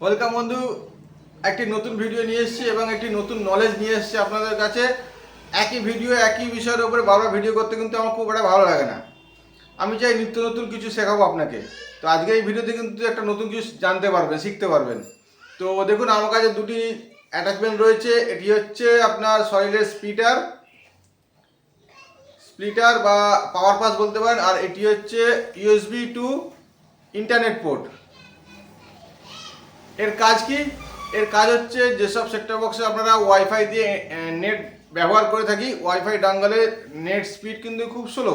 Welcome বন্ধু। একটি নতুন ভিডিও নিয়ে এসেছি এবং একটি নতুন নলেজ নিয়ে এসেছি আপনাদের কাছে। একই ভিডিও, একই বিষয়ের উপরে বারবার ভিডিও করতে কিন্তু আমার খুব একটা ভালো লাগে না। আমি চাই নিত্য নতুন কিছু শেখাবো আপনাকে। তো আজকে এই ভিডিওতে কিন্তু একটা নতুন কিছু জানতে পারবেন, শিখতে পারবেন। তো দেখুন, আমার কাছে দুটি অ্যাটাচমেন্ট রয়েছে। এটি হচ্ছে আপনার সলিডের স্পিটার স্প্লিটার বা পাওয়ার পাস বলতে পারেন। আর এটি হচ্ছে ইউএসবি টু ইন্টারনেট পোর্ট এর কাজ কি? এর কাজ হচ্ছে যেসব সেক্টর বক্সে আপনারা ওয়াইফাই দিয়ে নেট ব্যবহার করে থাকি ওয়াইফাই ডাঙ্গালের নেট স্পিড কিন্তু খুব স্লো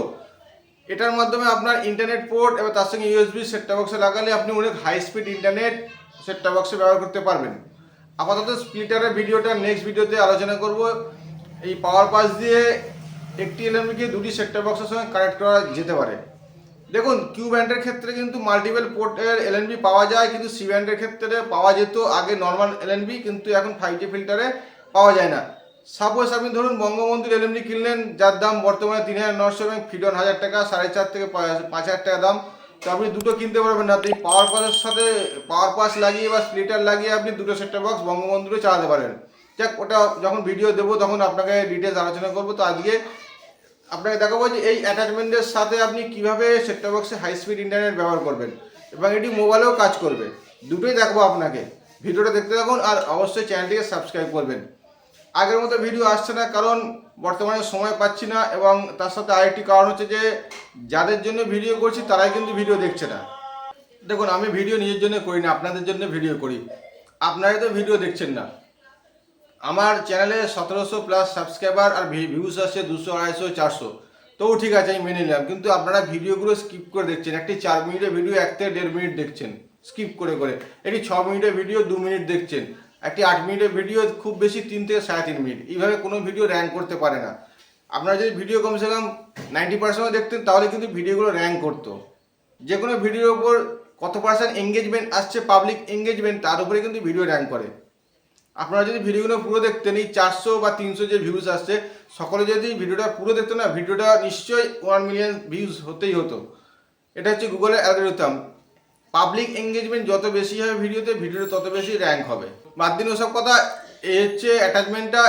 এটার মাধ্যমে আপনার ইন্টারনেট পোর্ট এবং তার সঙ্গে ইউএসবি সেটটা বক্সে লাগালে আপনি অনেক হাই স্পিড ইন্টারনেট সেটটা বক্সে ব্যবহার করতে পারবেন। আপাতত স্প্লিটারের ভিডিওটা নেক্সট ভিডিওতে আলোচনা করব। এই পাওয়ার পাস দিয়ে একটি এলএমবিকে দুটি সেক্টর বক্সের সঙ্গে কানেক্ট করা যেতে পারে। দেখুন কিউ ব্যান্ডের ক্ষেত্রে কিন্তু মাল্টিপল পোর্টের এলএনবি পাওয়া যায়, কিন্তু সি ব্যান্ডের ক্ষেত্রে পাওয়া যেত আগে নর্মাল এলএনবি কিন্তু এখন ফাইভ জি ফিল্টারে পাওয়া যায় না। সাপোজ আপনি ধরুন বঙ্গবন্ধুর এলএনবি কিনলেন, যার দাম বর্তমানে তিন হাজার নশো এবং ফিডন হাজার টাকা, সাড়ে চার থেকে পাঁচ হাজার টাকা দাম। তো আপনি দুটো কিনতে পারবেন না এই পাওয়ার পাসের সাথে পাওয়ার পাস লাগিয়ে বা স্প্লিটার লাগিয়ে আপনি দুটো সেক্টর বক্স বঙ্গবন্ধুরে চালাতে পারেন। যাক, ওটা যখন ভিডিও দেবো, তখন আপনাকে ডিটেলস আলোচনা করব। তো আজকে আপনাকে দেখাবো যে এই অ্যাটাচমেন্টের সাথে আপনি কীভাবে সেটটা বক্সে হাই স্পিড ইন্টারনেট ব্যবহার করবেন এবং এটি মোবাইলেও কাজ করবে। দুটোই দেখব আপনাকে। ভিডিওটা দেখতে থাকুন আর অবশ্যই চ্যানেলটিকে সাবস্ক্রাইব করবেন। আগের মতো ভিডিও আসছে না, কারণ বর্তমানে সময় পাচ্ছি না এবং তার সাথে আরেকটি কারণ হচ্ছে যে যাদের জন্য ভিডিও করছি, তারাই কিন্তু ভিডিও দেখছে না। দেখুন, আমি ভিডিও নিজের জন্য করি না, আপনাদের জন্য ভিডিও করি। আপনারাই তো ভিডিও দেখছেন না। আমার চ্যানেলে সতেরোশো প্লাস সাবস্ক্রাইবার আর ভিউজ আসছে দুশো, আড়াইশো, চারশো। তবু ঠিক আছে, আমি মেনে নিলাম। কিন্তু আপনারা ভিডিওগুলো স্কিপ করে দেখছেন। একটি চার মিনিটের ভিডিও এক থেকে দেড় মিনিট দেখছেন। স্কিপ করে করে। একটি ছ মিনিটের ভিডিও দু মিনিট দেখছেন। একটি আট মিনিটের ভিডিও খুব বেশি তিন থেকে সাড়ে তিন মিনিট। এইভাবে কোনো ভিডিও র্যাঙ্ক করতে পারে না। আপনারা যদি ভিডিও কমসে কম নাইনটি পার্সেন্টও দেখতেন, তাহলে কিন্তু ভিডিওগুলো র্যাঙ্ক করতো। যে কোনো ভিডিওর উপর কত পার্সেন্ট এঙ্গেজমেন্ট আসছে পাবলিক এঙ্গেজমেন্ট তার উপরে কিন্তু ভিডিও র্যাঙ্ক করে। আপনারা যদি ভিডিওগুলো পুরো দেখতেন, এই চারশো বা তিনশো যে ভিউজ আসছে, সকলে যদি ভিডিওটা পুরো দেখতো না, ভিডিওটা নিশ্চয়ই ওয়ান মিলিয়ন ভিউজ হতেই হতো। এটা হচ্ছে গুগলের অ্যালগোরিথম পাবলিক এঙ্গেজমেন্ট যত বেশি হবে ভিডিওতে, ভিডিওটা তত বেশি র্যাঙ্ক হবে। বাদ দিন ওসব কথা এই হচ্ছে অ্যাটাচমেন্টটা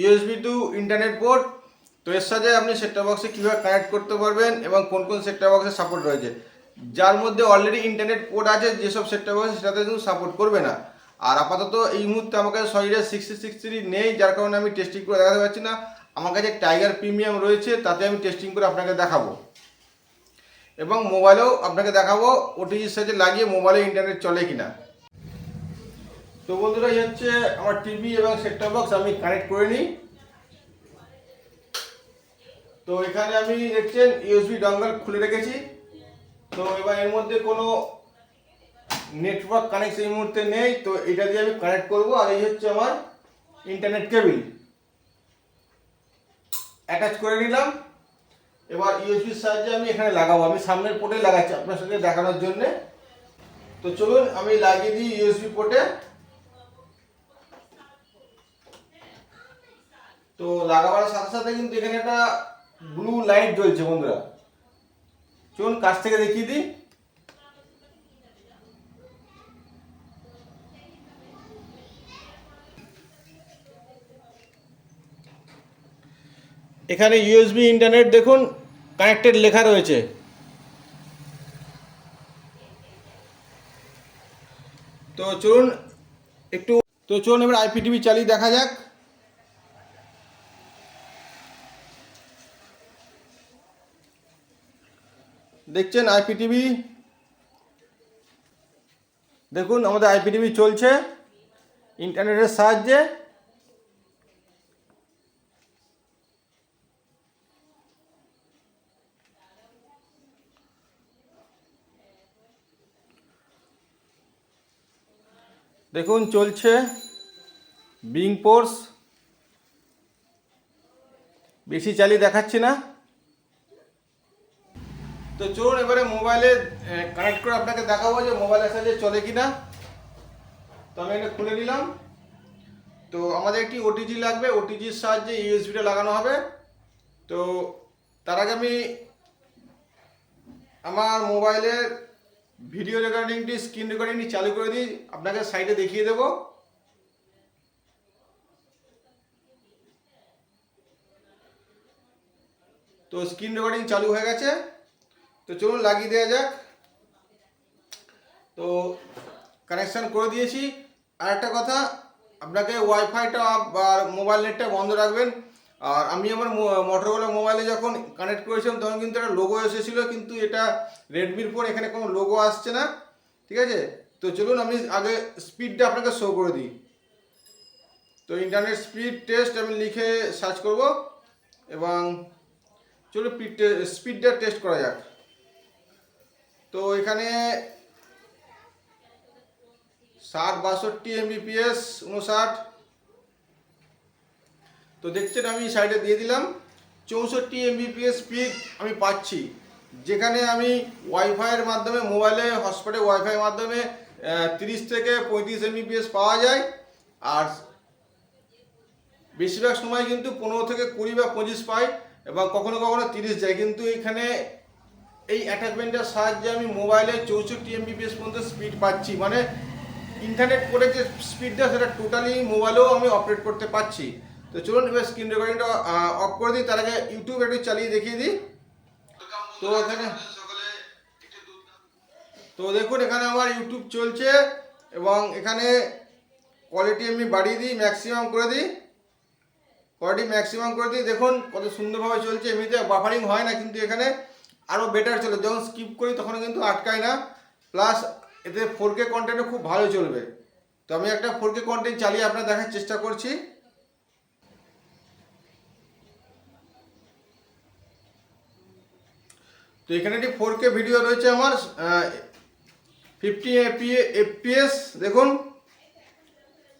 ইউএসবি টু ইন্টারনেট পোর্ট তো এর সাথে আপনি সেটটা বক্সে কীভাবে কানেক্ট করতে পারবেন এবং কোন কোন সেটটা বক্সে সাপোর্ট রয়েছে। যার মধ্যে অলরেডি ইন্টারনেট পোর্ট আছে, যেসব সেটটা বক্স সেটাতে কিন্তু সাপোর্ট করবে না। আর আপাতত এই মুহূর্তে আমার কাছে সলিডের সিক্সটি সিক্স থ্রি নেই, যার কারণে আমি টেস্টিং করে দেখাতে পারছি না। আমার কাছে টাইগার প্রিমিয়াম রয়েছে, তাতে আমি টেস্টিং করে আপনাকে দেখাবো। এবং মোবাইলেও আপনাকে দেখাবো ওটিজির সাথে লাগিয়ে মোবাইলে ইন্টারনেট চলে কিনা। তো বন্ধুরা, এই হচ্ছে আমার টিভি এবং সেটটপ বক্স আমি কানেক্ট করে নিই। তো এখানে আমি দেখছেন ইউএসবি ডঙ্গল খুলে রেখেছি। তো এবার এর মধ্যে কোনো নেটওয়ার্ক কানেকশন এই মুহূর্তে নেই, তো এটা দিয়ে আমি কানেক্ট করব, আর এই হচ্ছে আমার ইন্টারনেট কেবিল অ্যাটাচ করে নিলাম। এবার ইউএসবির সাহায্যে আমি এখানে লাগাবো। আমি সামনের পোর্টে লাগাচ্ছি আপনার সাথে দেখানোর জন্য। তো চলুন, আমি লাগিয়ে দিই ইউএসবি পোর্টে তো লাগাবার সাথে সাথে কিন্তু এখানে একটা ব্লু লাইট জ্বলছে বন্ধুরা। চলুন, কাছ থেকে দেখিয়ে দিই। এখানে ইউএসবি ইন্টারনেট দেখুন কানেক্টেড লেখা রয়েছে। তো চলুন একটু, তো চলুন এবার আইপিটিভি চালিয়ে দেখা যাক। দেখছেন আইপিটিভি দেখুন আমাদের আইপিটিভি চলছে। ইন্টারনেটের সাহায্যে দেখুন, চলছে বিং পোর্স বেশি চালিয়ে দেখাচ্ছি না। তো চলুন, এবারে মোবাইলে কানেক্ট করে আপনাকে দেখাবো যে মোবাইলের সাথে চলে কি না তো আমি এটা খুলে নিলাম। তো আমাদের একটি ওটিজি লাগবে। ওটিজির সাহায্যে ইউএসবিটা লাগানো হবে। তো তার আগে আমি আমার মোবাইলের ভিডিও রেকর্ডিংটি, স্ক্রিন রেকর্ডিংটি চালু করে দিই। আপনাকে সাইডে দেখিয়ে দেবো। তো স্ক্রিন রেকর্ডিং চালু হয়ে গেছে। তো চলুন লাগিয়ে দেওয়া যাক। তো কানেকশান করে দিয়েছি। আর একটা কথা, আপনাকে ওয়াইফাইটা বা মোবাইল নেটটা বন্ধ রাখবেন। আর আমি আমার মোটরওয়ালা মোবাইলে যখন কানেক্ট করেছিলাম, তখন কিন্তু একটা লোগো এসেছিল, কিন্তু এটা রেডমির ফোন এখানে কোনো লোগো আসছে না। ঠিক আছে? তো চলুন, আমি আগে স্পিডটা আপনাকে শো করে দিই। তো ইন্টারনেট স্পিড টেস্ট আমি লিখে সার্চ করব, এবং চলুন স্পিডটা টেস্ট করা যাক। তো এখানে ষাট, বাষট্টি এমবিপিএস উনষাট তো দেখছেন আমি সাইডে দিয়ে দিলাম। চৌষট্টি এমবিপিএস স্পিড আমি পাচ্ছি। যেখানে আমি ওয়াইফাইয়ের মাধ্যমে মোবাইলে হটস্পটে ওয়াইফাইয়ের মাধ্যমে তিরিশ থেকে পঁয়ত্রিশ এমবিপিএস পাওয়া যায়। আর বেশিরভাগ সময় কিন্তু পনেরো থেকে কুড়ি বা পঁচিশ পাই এবং কখনো কখনো তিরিশ যায়। কিন্তু এখানে এই অ্যাটাচমেন্টের সাহায্যে আমি মোবাইলে চৌষট্টি এমবিপিএস পর্যন্ত স্পিড পাচ্ছি। মানে ইন্টারনেট করে যে স্পিডটা সেটা টোটালি মোবাইলেও আমি অপারেট করতে পারছি। তো চলুন এবার স্ক্রিন রেকর্ডিংটা অফ করে দিই, তার আগে ইউটিউব একটু চালিয়ে দেখিয়ে দিই। তো এখানে, তো দেখুন, এখানে আমার ইউটিউব চলছে, এবং এখানে কোয়ালিটি আমি বাড়িয়ে দিই ম্যাক্সিমাম করে দিই। কোয়ালিটি ম্যাক্সিমাম করে দিই, দেখুন কত সুন্দরভাবে চলছে, এমনিতে বাফারিং হয় না, কিন্তু এখানে আরও বেটার চলে। যখন স্কিপ করি তখন কিন্তু আটকায় না। প্লাস এতে ফোর কে কন্টেন্টও খুব ভালো চলবে। তো আমি একটা ফোর কে কন্টেন্ট চালিয়ে আপনার দেখার চেষ্টা করছি। তো এখানে একটি ফোর কে ভিডিও রয়েছে আমার ফিফটি এফপিএস দেখুন।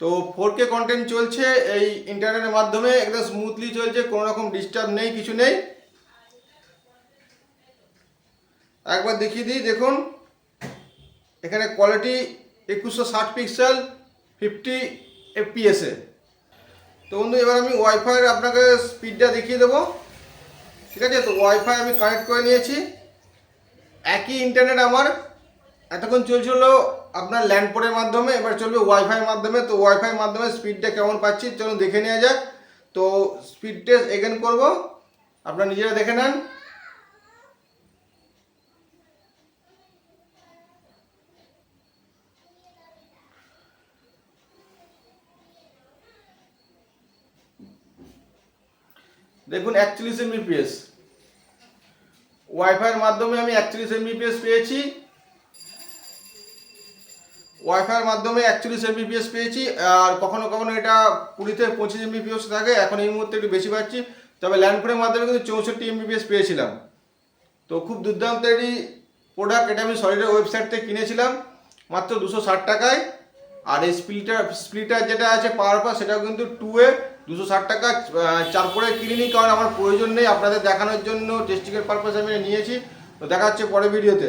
তো ফোর কে কন্টেন্ট চলছে এই ইন্টারনেটের মাধ্যমে, একদম স্মুথলি চলছে, কোনো রকম ডিস্টার্ব নেই, কিছু নেই। একবার দেখিয়ে দিই, দেখুন। এখানে কোয়ালিটি একুশশো ষাট পিক্সেল ফিফটি এফপিএসে তো বন্ধু, এবার আমি ওয়াইফাইয়ের আপনাকে স্পিডটা দেখিয়ে দেবো। ঠিক আছে? তো ওয়াইফাই আমি কানেক্ট করে নিয়েছি। একই ইন্টারনেট আমার। এতক্ষণ চলছিল আপনার ল্যান্ডপোর্টের মাধ্যমে, এবার চলবে ওয়াইফাইয়ের মাধ্যমে। তো ওয়াইফাইয়ের মাধ্যমে স্পিডটা কেমন পাচ্ছি, চলুন দেখে নেওয়া যাক। তো স্পিড টেস্ট এগেন করব। আপনারা নিজেরা দেখে নেন। দেখুন একচল্লিশ এমবিপিএস ওয়াইফাইয়ের মাধ্যমে আমি একচল্লিশ এমবিপিএস পেয়েছি। ওয়াইফাইয়ের মাধ্যমে একচল্লিশ এমবিপিএস পেয়েছি, আর কখনো কখনো এটা কুড়ি থেকে পঁচিশ এমবিপিএস থাকে, এখন এই মুহূর্তে একটু বেশি পাচ্ছি। তবে ল্যান্ডফোনের মাধ্যমে কিন্তু চৌষট্টি এমবিপিএস পেয়েছিলাম। তো খুব দুর্দান্ত একটি প্রোডাক্ট এটা আমি সলিডের ওয়েবসাইট থেকে কিনেছিলাম, মাত্র দুশো ষাট টাকায়। আর এই স্প্লিটার স্প্লিটার যেটা আছে পাওয়ার পাস সেটাও কিন্তু টু এ দুশো ষাট টাকা চার করে কিনিনি কারণ আমার প্রয়োজন নেই। আপনাদের দেখানোর জন্য টেস্টিংয়ের পারপাস আমি নিয়েছি। তো দেখা হচ্ছে পরের ভিডিওতে